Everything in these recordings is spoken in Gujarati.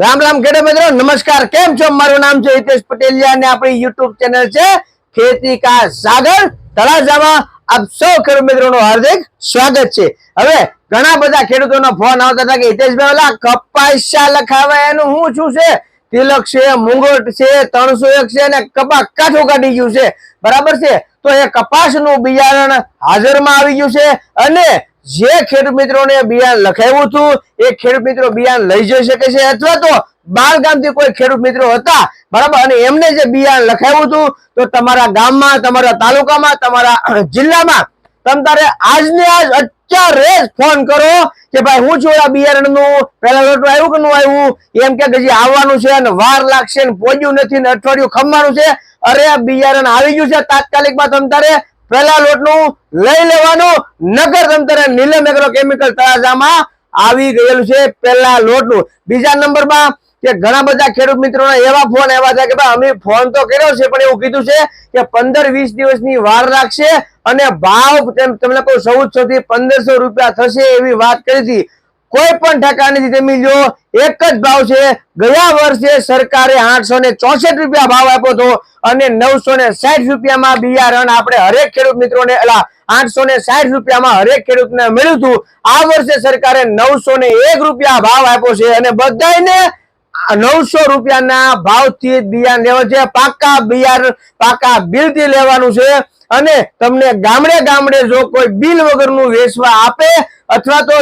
રામ રામ ખેડૂત મિત્રો, નમસ્કાર. કેમ છો? મારું નામ છે હિતેશ પટેલિયા અને આપણી યુટ્યુબ ચેનલ છે ખેતી કા સાગર તળાજામાં આપ સૌ ખેડૂત મિત્રોનું હાર્દિક સ્વાગત છે. હવે ઘણા બધા ખેડૂતોનો ફોન આવતા હતા કે હિતેશભાઈ ઓલા કપાસા લખાવે એનું શું શું છે? તિલક છે, મુંગોટ છે ત્રણસો એક છે અને કપા કાઠું કાઢી ગયું છે. બરાબર છે? તો એ કપાસનું બિયારણ હાજરમાં આવી ગયું છે અને જે ખેડૂત મિત્રોને બિયારણ લખાવ્યું હતું, એ ખેડૂત મિત્રો બિયારણ લઈ જઈ શકે છે અથવા તો બાર ગામથી કોઈ ખેડૂત મિત્રો હતા, બરાબર? અને એમને જે બિયારણ લખાવ્યું હતું, તો તમારા ગામમાં, તમારા તાલુકામાં, તમારા જિલ્લામાં તમ તારે આજને આજ અત્યારે જ ફોન કરો કે ભાઈ, હું છું બિયારણનું પેલા લોટું આવ્યું કે નું આવ્યું? એમ કે હજી આવવાનું છે અને વાર લાગશે ને પોજ્યું નથી ને અઠવાડિયું ખમવાનું છે. અરે, આ બિયારણ આવી ગયું છે તાત્કાલિકમાં તમ તારે પેલા લોટનું લઈ લેવાનું. નગર તંત્ર નીલમ એગ્રો કેમિકલ તળાજામાં આવી ગયેલું છે પેલા લોટનું. બીજા નંબરમાં કે ઘણા બધા ખેડૂત મિત્રો એવા ફોન એવા છે કે ભાઈ, અમે ફોન તો કર્યો છે, પણ એવું કીધું છે કે પંદર વીસ દિવસની વાર રાખશે અને ભાવ તેમ તમને કહું ચૌદસો થી પંદરસો રૂપિયા થશે એવી વાત કરી હતી. કોઈ પણ ઠેકાણેથી તમે જો એક જ ભાવ છે. ગયા વર્ષે સરકારે આઠસો ને ચોસઠ રૂપિયા ભાવ આપ્યો હતો અને નવસો ને સાઠ રૂપિયામાં બિયારણ આપણે હરેક ખેડૂત મિત્રોને એલા આઠસો ને સાઠ રૂપિયામાં હરેક ખેડૂતને મળ્યું હતું. આ વર્ષે સરકારે નવસો ને એક રૂપિયા ભાવ આપ્યો છે અને બધાને નવસો રૂપિયાના ભાવથી બિયારણ લેવા છે. પાકા બિયારણ, પાકા બિલથી લેવાનું છે. અને તમને ગામડે ગામડે જો કોઈ બિલ વગરનું વેચવા આપે અથવા તો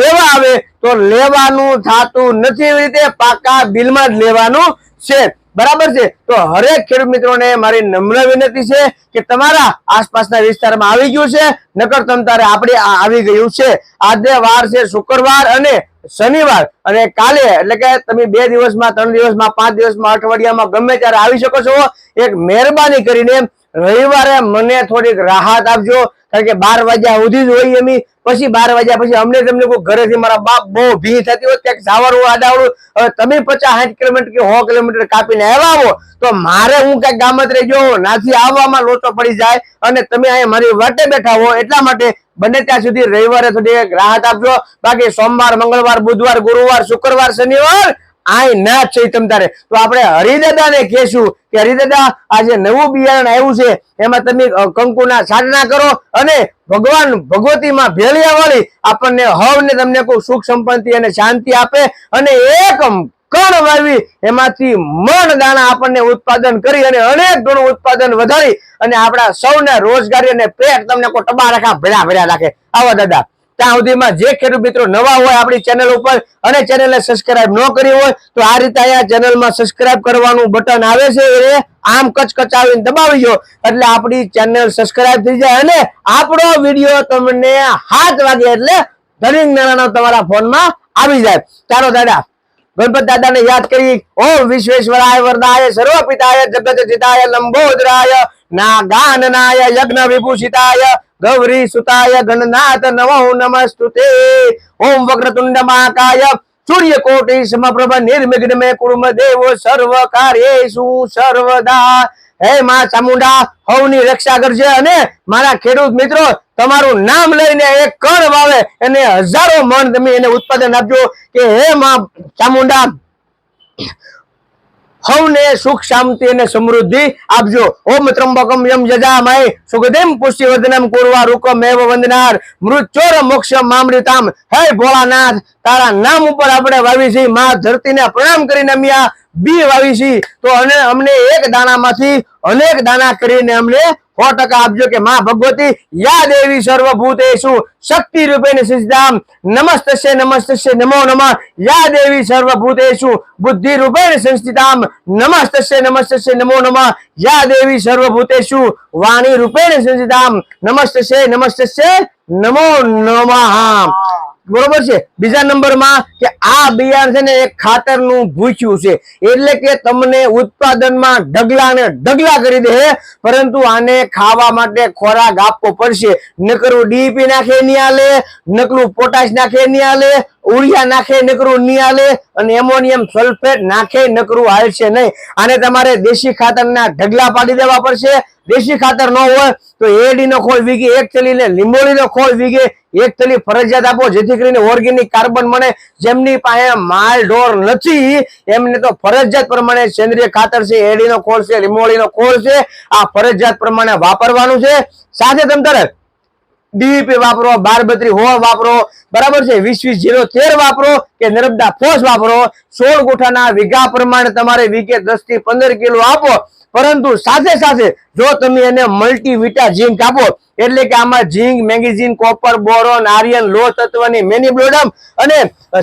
દેવા આવે, તો લેવાનું થાતું નથી એવી રીતે પાકા બિલમાં જ લેવાનું છે. બરાબર છે? તો હરેક ખેડૂત મિત્રોને મારી નમ્ર વિનંતી છે કે તમારા આસપાસના વિસ્તારમાં આવી ગયું છે, નકર તમ તારે આપણે આવી ગયું છે. આજે વાર છે શુક્રવાર અને શનિવાર. અને કાલે, એટલે કે તમે બે દિવસમાં, ત્રણ દિવસમાં, પાંચ દિવસમાં અઠવાડિયામાં ગમે ત્યારે આવી શકો છો. એક મહેરબાની કરીને રવિવારે મને થોડીક રાહત આપજો. કારણ કે બાર વાગ્યા સુધી જ હોય એમ પછી બાર વાગ્યા પછી અમને તમને કોઈ ઘરેથી મારા બાપ બહુ ભી થતી હોય, ક્યાંક જાવડું આડાવડું હવે તમે પચાસ સાઠ કિલોમીટર કે સો કિલોમીટર કાપીને આવ્યા આવો તો મારે હું ક્યાંક ગામતરે જો નાથી આવવામાં લોચો પડી જાય અને તમે અહીંયા મારી વાટે બેઠા હો. એટલા માટે બને ત્યાં સુધી રવિવારે થોડી રાહત આપજો. બાકી સોમવાર, મંગળવાર, બુધવાર, ગુરુવાર, શુક્રવાર, શનિવાર આય ના જ છે તારે. તો આપણે હરિદાદાને કહેશું કે, હરિદાદા આ જે નવું બિયારણ આવ્યું છે. એમાં તમે કંકુના સાધના કરો અને ભગવાન ભગવતીમાં ભેળિયા વાળી આપણને હવ ને તમને કોઈ સુખ સંપત્તિ અને શાંતિ આપે અને એક કણ વાવી એમાંથી મણ દાણા આપણને ઉત્પાદન કરી અને અનેક ગણું ઉત્પાદન વધારી અને આપણા સૌને રોજગારી અને પેટ તમને કોઈ ટબા રાખા ભેળા ભેળા રાખે. આવા દાદા. ત્યાં સુધીમાં જે ખેડૂત મિત્રો નવા હોય આપણી ચેનલ ઉપર અને ચેનલને સબસ્ક્રાઇબ ન કરી હોય, તો આ રીતે અહીંયા ચેનલમાં સબસ્ક્રાઇબ કરવાનું બટન આવે છે એ આમ કચકચાવીને દબાવી દો. એટલે આપણી ચેનલ સબસ્ક્રાઇબ થઈ જાય અને આપણો વીડિયો તમને હાથ વાગે એટલે ધનિક નાના તમારા ફોનમાં આવી જાય. ચાલો દાદા, ગણપત દાદાને યાદ કરી. ઓમ વિશ્વેશ્વરાય વરદાય સર્વ પિતાય જગત જીતાય, લંબોદરાય ના ગાનનાય યજ્ઞ વિભૂષિતાય ગૌરી સુતાય ગણનાથ નમો નમસ્તુતે ઓમ વક્રતુંડ મહાકાય સૂર્ય કોટી સમપ્રભ નિર્વિઘ્ન મે કુર્મ દેવો સર્વ કાર્યેશુ સર્વદા હે માં ચામુંડા હવની રક્ષા કરજે અને મારા ખેડૂત મિત્રો, તમારું નામ લઈને એક કણ વાવે એને હજારો મણ તમે એને ઉત્પાદન આપજો કે હે માં ચામુંડા હવને સુખ, શાંતિ અને સમૃદ્ધિ આપજો. ઓમ ત્રંબકમ યમ જજામય સુખદેમ પુષ્ટિવર્ધનમ કુરવા રૂકમ એવ વંદનાર. મૃત્યોર મોક્ષ મામૃતામ. હે ભોળાનાથ, તારા નામ ઉપર આપણે વાવી છીએ મા ધરતીને પ્રણામ કરીને અમે આ બી વાવી તો અને અમને એક દાણામાંથી અનેક દાણા કરીને અમને સો ટકા આપજો કે માં ભગવતી યા દેવી સર્વભૂતેષુ શક્તિ રૂપેણ સિદ્ધામ. નમસ્તસ્ય નમસ્તસ્ય નમો નમઃ. યા દેવી સર્વભૂતેષુ બુદ્ધિ રૂપેણ સંસ્થિતામ. નમસ્તસ્ય નમસ્તસ્ય નમો નમઃ. યા દેવી સર્વભૂતેષુ વાણી રૂપેણ સંસ્થિતામ. નમસ્ત નમસ્તસ્ય નમો નમઃ. બરોબર છે? બીજા નંબરમાં કે આ બિયારણ છે ને એક ખાતરનું ભૂખ્યું છે. એટલે કે તમને ઉત્પાદનમાં ઢગલા ને ઢગલા કરી દે, પરંતુ આને ખાવા માટે ખોરાક આપવો પડશે. નકરું ડીપી નાખે નહીં આલે નકરું પોટાશ નાખે નહીં આલે ઉરિયા નાખે નકરું નહીં હાલે અને એમોનિયમ સલ્ફેટ નાખે નકરું હાલશે નહીં. આને તમારે દેશી ખાતરના ઢગલા પાડી દેવા પડશે. દેશી ખાતર ન હોય તો એડી નો ખોળ વીઘે એક થેલી ને લીંબોળી નો ખોળ વીઘે એક થેલી ફરજિયાત આપો, જેથી કરીને ઓર્ગેનિક કાર્બન મળે. જેમની પાસે માલ, ઢોર નથી, એમને તો ફરજિયાત પ્રમાણે સેન્દ્રિય ખાતર છે એડી નો ખોળ છે લીંબોળી નો ખોળ છે, આ ફરજિયાત પ્રમાણે વાપરવાનું છે. સાથે તમ તારે ડીપી વાપરો, બારબત્રી હો વાપરો, બરાબર છે? વીસ વીસ જીરો તેર વાપરો કે નર્મદા ફોસ વાપરો? સોળ ગુઠાના વીઘા પ્રમાણે તમારે વીઘે દસથી પંદર કિલો આપો. પરંતુ સાથે સાથે જો તમે એને મલ્ટીવિટા ઝીંક આપો, એટલે કે આમાં zinc magnesium copper boron iron લો તત્વની મેનિબ્લોડમ અને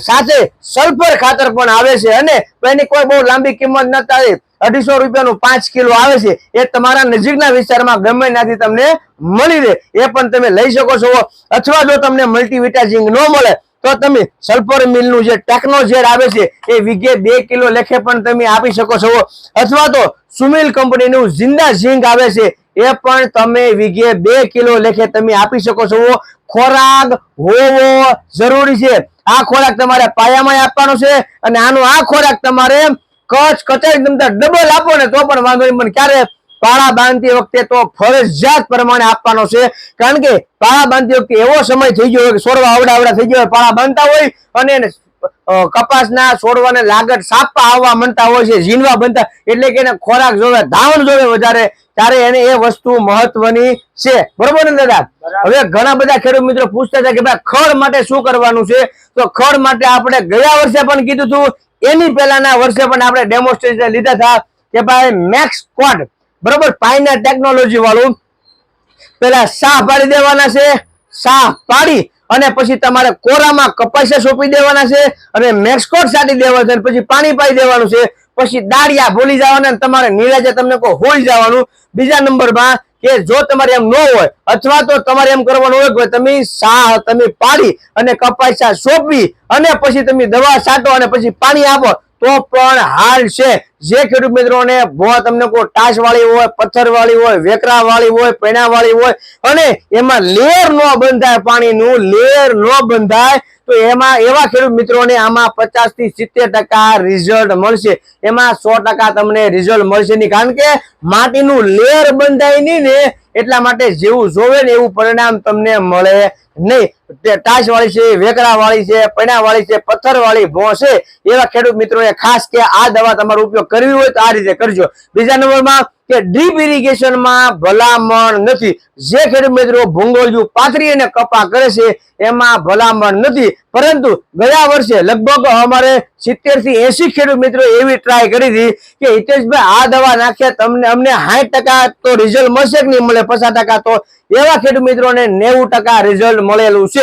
સાથે સલ્ફર ખાતર પણ આવે છે. અને એની કોઈ બહુ લાંબી કિંમત ન થાય. અઢીસો રૂપિયાનું પાંચ કિલો આવે છે. એ તમારા નજીકના વિસ્તારમાં ગમે ત્યાંથી તમને મળી રહે. એ પણ તમે લઈ શકો છો. અથવા જો તમને મલ્ટીવિટા ઝીંક ન મળે તો તમે સલ્ફર મિલનું જે ટેકનો આવે છે, એ વીઘે બે કિલો લેખે પણ તમે આપી શકો છો. અથવા તો સુમિલ કંપનીનું જિંદા ઝીંક આવે છે, એ પણ તમે વીઘે બે કિલો લેખે તમે આપી શકો છો. ખોરાક હોવો જરૂરી છે. આ ખોરાક તમારે પાયામાં આપવાનો છે અને આનો આ ખોરાક તમારે કચ્છ કચાઈ તમતા ડબલ આપો ને તો પણ વાંધો નહીં. પણ ક્યારે પાળા બાંધતી વખતે તો ફરજિયાત પ્રમાણે આપવાનો છે. કારણ કે પાળા બાંધતી વખતે એવો સમય થઈ ગયો હોય કે સોરવા આવડા આવડા થઈ ગયો હોય પાળા બાંધતા હોય અને કપાસના છોડવાને લાગત સાપા આવવા માંડતા હોય છે ઝીણવા બનતા એટલે કે એને ખોરાક જોવે ધાવણ જોવે વધારે ત્યારે એને એ વસ્તુ મહત્વની છે. બરોબર ને દાદા? હવે ઘણા બધા ખેડૂત મિત્રો પૂછતા હતા કે ભાઈ ખડ માટે શું કરવાનું છે? તો ખડ માટે આપણે ગયા વર્ષે પણ કીધું હતું એની પહેલાના વર્ષે પણ આપણે ડેમોન્સ્ટ્રેશન લીધા હતા કે ભાઈ મેક્સ સ્ક્વોડ બરોબર? પાયના ટેકનોલોજી વાળું. પેલા શાહ પાડી દેવાના છે શાહ પાડી અને પછી તમારે કોરામાં કપાસિયા સોંપી દેવાના છે અને મેક્સકોટ સાટી દેવાનું છે પછી પાણી પાઈ દેવાનું છે. પછી દાળિયા ભૂલી જવાના તમારે નીરાજે તમને કોઈ હોઈ જવાનું. બીજા નંબરમાં કે જો તમારે એમ ન હોય અથવા તો તમારે એમ કરવાનું હોય કે તમે શાહ તમે પાડી અને કપાસિયા સોંપી અને પછી તમે દવા છાંટો અને પછી પાણી આપો. તો પણ હાલ છે. જે ખેડૂત મિત્રોને ભો તમને કોઈ ટાસ વાળી હોય પથ્થર વાળી હોય વેકરા વાળી હોય પૈણા વાળી હોય, અને એમાં લેર ન બંધાય પાણીનું, લેર ન બંધાય, તો એમાં એવા ખેડૂત મિત્રોને આમાં પચાસથી સિત્તેર ટકા રિઝલ્ટ મળશે. એમાં સો ટકા તમને રિઝલ્ટ મળશે નહીં. કારણ કે માટીનું લેર બંધાય નહીં ને, એટલા માટે જેવું જોવે ને એવું પરિણામ તમને મળે નહીં. તે વાળી છે વેકરા વાળી છે પૈણા વાળી છે પથ્થર વાળી ભો એવા ખેડૂત મિત્રોએ ખાસ કે આ દવા તમારો ઉપયોગ કરવી હોય તો આ રીતે કરજો. બીજા નંબરમાં કે ડ્રીપ ઇરિગેશનમાં ભલામણ નથી. જે ખેડૂત મિત્રો ભૂંગોળિયું પાથરી અને કપા કરે છે, એમાં ભલામણ નથી. પરંતુ ગયા વર્ષે લગભગ અમારે સિત્તેરથી એસી ખેડૂત મિત્રો એવી ટ્રાય કરી હતી કે, હિતેશભાઈ, આ દવા નાખ્યા તમને, અમને સાઠ ટકા તો રિઝલ્ટ મળશે કે નહીં? મળે પચાસ ટકા તો એવા ખેડૂત મિત્રોને નેવું ટકા રિઝલ્ટ મળેલું છે.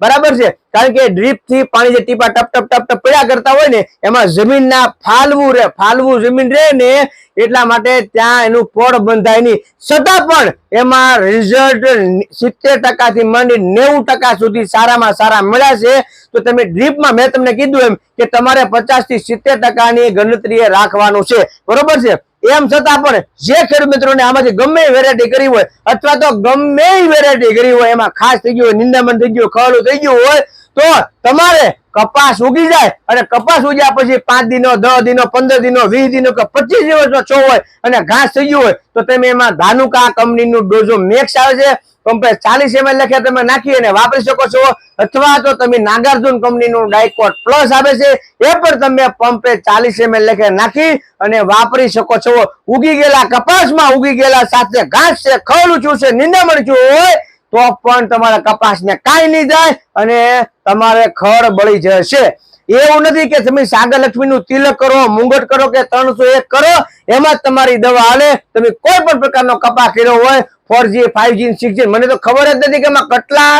બરાબર છે? કારણ કે ડ્રીપથી પાણી જે ટીપા ટપ ટપ ટપ ટપ પડ્યા કરતા હોય ને, એમાં જમીનના ફાલવું રે, ફાલવું જમીન રહે ને, એટલા માટે ત્યાં એનું પોળ બંધાય નહીં. છતાં પણ એમાં રિઝલ્ટ સિત્તેર ટકાથી માંડી નેવું ટકા સુધી સારામાં સારા મળ્યા છે. તો તમે ડ્રીપમાં મેં તમને કીધું એમ કે તમારે પચાસથી સિત્તેર ટકાની ગણતરીએ રાખવાનું છે. બરોબર છે? એમ છતાં પણ જે ખેડૂત મિત્રોને આમાંથી ગમે વેરાયટી કરી હોય, અથવા તો ગમે વેરાયટી કરી હોય, એમાં ખાસ થઈ ગયું હોય, નિંદામણ થઈ ગયું ખવડું થઈ ગયું હોય તો તમારે કપાસ ઉગી જાય અને કપાસ ઉગ્યા પછી પાંચ દિનો, દસ દિનો, પંદર દિનો, વીસ દિનો કે પચીસ દિવસનો છો હોય અને ઘાસ થઈ ગયું હોય તો તમે એમાં ધાનુકા કંપનીનું ડોઝો મેક્સ આવે છે. કંપની ચાલીસ એમએલ લખ્યા તમે નાખી અને વાપરી શકો છો. અથવા તો તમે નાગાર્જુન કંપનીનું ડાયકોટ પ્લસ આવે છે. એ પણ તમે પંપે ચાલીસ એમએલ લખે નાખી અને વાપરી શકો છો. ઉગી ગયેલા કપાસમાં ઉગી ગયેલા સાથે ઘાસ છે ખળ ઊંચું છે, નિંદામણ હોય તો પણ તમારા કપાસને કાંઈ નહીં જાય અને તમારે ખડ બળી જશે. એવું નથી કે તમે સાગર લક્ષ્મી નું તિલક કરો, મુંગટ કરો કે ત્રણસો એક કરો, એમાં તમારી દવા હાલે. તમે કોઈ પણ પ્રકારનો કપા કર્યો હોય four G five G six G મને તો ખબર જ નથી કે એમાં કેટલા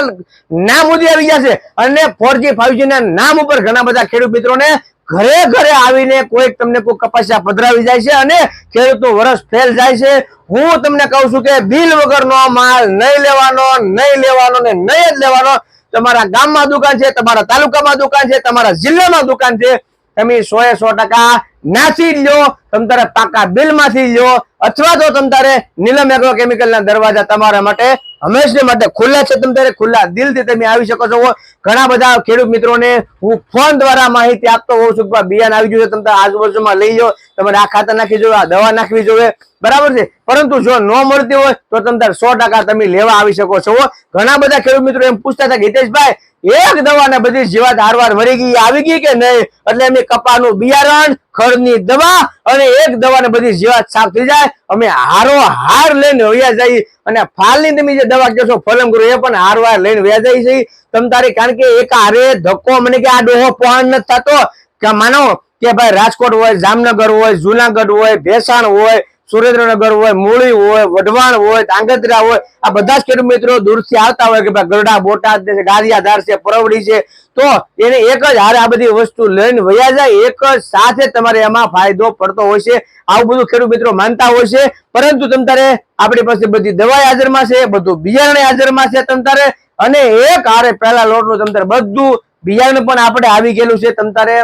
નામ ઉદી આવી જશે અને ફોર જી ફાઈવ જી ના નામ ઉપર ઘણા બધા ખેડૂત મિત્રોને ઘરે ઘરે આવીને કોઈક તમને કોઈ કપાસિયા પધરાવી જાય છે અને ખેડૂતનું વરસ ફેલ જાય છે, હું તમને કહું છું કે બિલ વગરનો માલ નહીં લેવાનો નહીં લેવાનો ને નહીં જ લેવાનો. તમારા ગામમાં દુકાન છે, તમારા તાલુકામાં દુકાન છે, તમારા જિલ્લામાં દુકાન છે, તમે સો એ સો ટકા નાસી જ લો તમે તારે પાકા બિલમાંથી લો અથવા તો તમ તારે નીલમ એગ્રો કેમિકલના દરવાજા તમારા માટે હંમેશને માટે ખુલ્લા છે તમે ત્યારે ખુલ્લા. દિલથી તમે આવી શકો છો. ઘણા બધા ખેડૂત મિત્રોને હું ફોન દ્વારા માહિતી આપતો હોઉં છું ભાઈ આવી ગયું છે, તમે આજુબાજુમાં લઈ જાઓ તમારે આ ખાતર નાખી જોઈએ આ દવા નાખવી જોવે. બરાબર છે? પરંતુ જો ન મળતી હોય, તો તમે તાર સો ટકા તમે લેવા આવી શકો છો. ઘણા બધા ખેડૂત મિત્રો એમ પૂછતા હતા હિતેશભાઈ એક દવા ને બધી જીવાત હારવાર મરી ગઈ, આવી ગઈ કે નહીં? એટલે એમની કપાનું બિયારણ, ખડની દવા અને એક દવા ને બધી જીવાત સાફ થઈ જાય. અમે હારો હાર લઈને વ્યા જઈએ અને ફાલની તમે જે દવા કહો છો, ફલમ કરો, એ પણ હારવાર લઈને વ્યા જઈ છે. તમ તારે કારણ કે એક હારે ધક્કો મને કે આ ડોહો પહોંચ નથી થતો. કે માનો કે ભાઈ રાજકોટ હોય, જામનગર હોય, જુનાગઢ હોય, ભેસાણ હોય સુરેન્દ્રનગર હોય, મૂળી હોય, વઢવાણ હોય, ધાંગધ્રા હોય, આ બધા જ ખેડૂત મિત્રો દૂરથી આવતા હોય કે ભાઈ ગરડા, બોટાદ છે ગારિયાધાર છે, પરવડી છે, તો એને એક જ હારે આ બધી વસ્તુ લઈને વયા જાય, એક જ સાથે તમારે એમાં ફાયદો પડતો હોય છે. આવું બધું ખેડૂત મિત્રો માનતા હોય છે. પરંતુ તમ તારે આપણી પાસે બધી દવાઈ હાજરમાં છે, બધું બિયારણ હાજરમાં છે તમ તારે. અને એક હારે પહેલા લોટનું તમ બધું બિયારણ પણ આપણે આવી ગયેલું છે તમ તારે.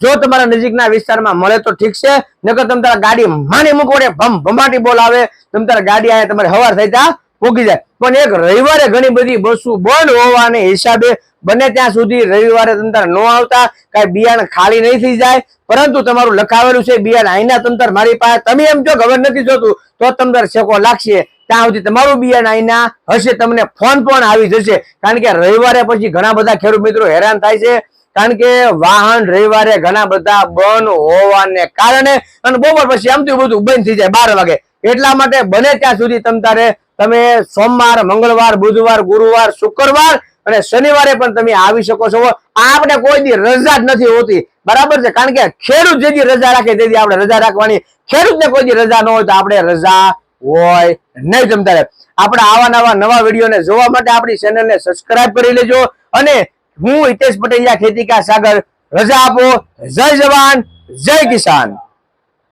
જો તમારા નજીકના વિસ્તારમાં મળે તો ઠીક છે. નકર તમે તારા ગાડી માની મૂકવડે ભમ ભમાટી બોલાવે. તમે તારા ગાડી આવે તમારે હવાર થઈ ત્યાં પૂગી જાય. પણ એક રવિવારે ઘણી બધી બસો બંધ હોવાને હિસાબે બને ત્યાં સુધી રવિવારે તંત્ર ન આવતા. કાંઈ બિયારણ ખાલી નહીં થઈ જાય. પરંતુ તમારું લખાવેલું છે બિયારણ આઈના તંતર મારી પાસે. તમે એમ જો ખબર નથી જોતું, તો તંત્ર છેકો લાગશે. ત્યાં સુધી તમારું બિયારણ આઈના હશે, તમને ફોન પણ આવી જશે. કારણ કે રવિવારે પછી ઘણા બધા ખેડૂત મિત્રો હેરાન થાય છે. કારણ કે વાહન, રવિવારે ઘણા બધા બંધ હોવાને કારણે અને બપોર પછી આમ તો બધું બંધ થઈ જાય બાર વાગે. એટલા માટે બને ત્યાં સુધી તમ તારે તમે સોમવાર, મંગળવાર, બુધવાર, ગુરુવાર, શુક્રવાર અને શનિવારે પણ તમે આવી શકો છો. આપણે કોઈ રજા જ નથી હોતી. બરાબર છે? કારણ કે ખેડૂત જે રજા રાખે તે આપણે રજા રાખવાની. ખેડૂતને કોઈ રજા ન હોય તો આપણે રજા હોય નહીં જમતા આપણે આવા નવા નવા વિડીયોને જોવા માટે આપણી ચેનલને સબસ્ક્રાઇબ કરી લેજો અને હું હિતેશ પટેલિયા ખેતી કા સાગર રજા આપો. જય જવાન. જય કિસાન.